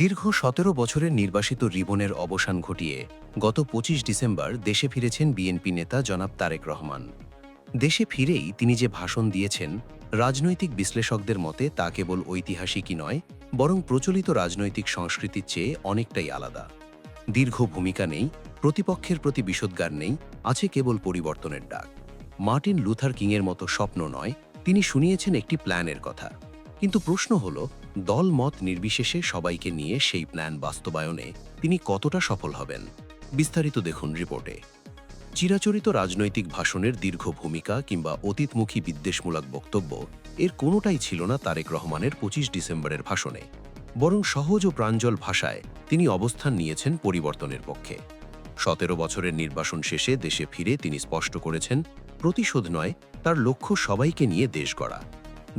দীর্ঘ সতেরো বছরের নির্বাসিত রিবনের অবসান ঘটিয়ে গত পঁচিশ ডিসেম্বর দেশে ফিরেছেন বিএনপি নেতা জনাব তারেক রহমান। দেশে ফিরেই তিনি যে ভাষণ দিয়েছেন, রাজনৈতিক বিশ্লেষকদের মতে তা কেবল ঐতিহাসিকই নয়, বরং প্রচলিত রাজনৈতিক সংস্কৃতির চেয়ে অনেকটাই আলাদা। দীর্ঘ ভূমিকা নেই, প্রতিপক্ষের প্রতি বিষোদ্গার নেই, আছে কেবল পরিবর্তনের ডাক। মার্টিন লুথার কিংয়ের মতো স্বপ্ন নয়, তিনি শুনিয়েছেন একটি প্ল্যানের কথা। কিন্তু প্রশ্ন হল দল মত নির্বিশেষে সবাইকে নিয়ে সেই প্ল্যান বাস্তবায়নে তিনি কতটা সফল হবেন? বিস্তারিত দেখুন রিপোর্টে। চিরাচরিত রাজনৈতিক ভাষণের দীর্ঘ ভূমিকা কিংবা অতীতমুখী বিদ্বেষমূলক বক্তব্য এর কোনোটাই ছিল না তারেক রহমানের পঁচিশ ডিসেম্বরের ভাষণে। বরং সহজ ও প্রাঞ্জল ভাষায় তিনি অবস্থান নিয়েছেন পরিবর্তনের পক্ষে। সতেরো বছরের নির্বাসন শেষে দেশে ফিরে তিনি স্পষ্ট করেছেন, প্রতিশোধ নয়, তার লক্ষ্য সবাইকে নিয়ে দেশ গড়া।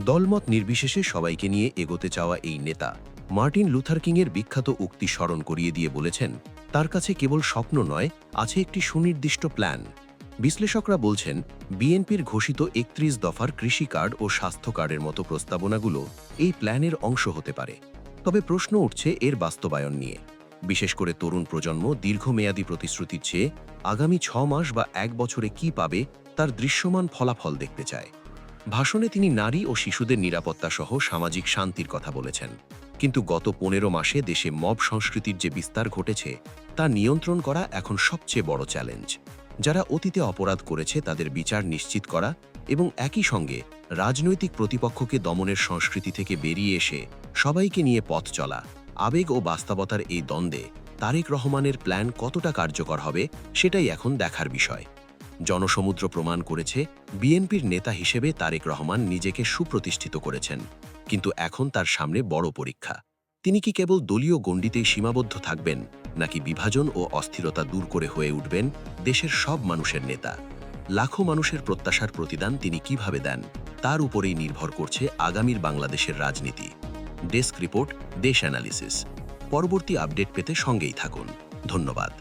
দলমত নির্বিশেষে সবাইকে নিয়ে এগোতে চাওয়া এই নেতা মার্টিন লুথার কিংয়ের বিখ্যাত উক্তি স্মরণ করিয়ে দিয়ে বলেছেন, তার কাছে কেবল স্বপ্ন নয়, আছে একটি সুনির্দিষ্ট প্ল্যান। বিশ্লেষকরা বলছেন, বিএনপির ঘোষিত একত্রিশ দফার কৃষি কার্ড ও স্বাস্থ্য কার্ডের মতো প্রস্তাবনাগুলো এই প্ল্যানের অংশ হতে পারে। তবে প্রশ্ন উঠছে এর বাস্তবায়ন নিয়ে। বিশেষ করে তরুণ প্রজন্ম দীর্ঘমেয়াদী প্রতিশ্রুতির চেয়ে আগামী ছ মাস বা এক বছরে কি পাবে তার দৃশ্যমান ফলাফল দেখতে চায়। ভাষণে তিনি নারী ও শিশুদের নিরাপত্তা সহ সামাজিক শান্তির কথা বলেছেন। কিন্তু গত পনেরো মাসে দেশে মব সংস্কৃতির যে বিস্তার ঘটেছে, তা নিয়ন্ত্রণ করা এখন সবচেয়ে বড় চ্যালেঞ্জ। যারা অতীতে অপরাধ করেছে, তাদের বিচার নিশ্চিত করা এবং একই সঙ্গে রাজনৈতিক প্রতিপক্ষকে দমনের সংস্কৃতি থেকে বেরিয়ে এসে সবাইকে নিয়ে পথ চলা, আবেগ ও বাস্তবতার এই দ্বন্দ্বে তারেক রহমানের প্ল্যান কতটা কার্যকর হবে, সেটাই এখন দেখার বিষয়। জনসমুদ্র প্রমাণ করেছে বিএনপির নেতা হিসেবে তারেক রহমান নিজেকে সুপ্রতিষ্ঠিত করেছেন। কিন্তু এখন তার সামনে বড় পরীক্ষা। তিনি কি কেবল দলীয় গণ্ডিতেই সীমাবদ্ধ থাকবেন, নাকি বিভাজন ও অস্থিরতা দূর করে হয়ে উঠবেন দেশের সব মানুষের নেতা? লাখো মানুষের প্রত্যাশার প্রতিদান তিনি কীভাবে দেন, তার উপরেই নির্ভর করছে আগামীর বাংলাদেশের রাজনীতি। ডেস্ক রিপোর্ট, দেশ অ্যানালিসিস। পরবর্তী আপডেট পেতে সঙ্গেই থাকুন। ধন্যবাদ।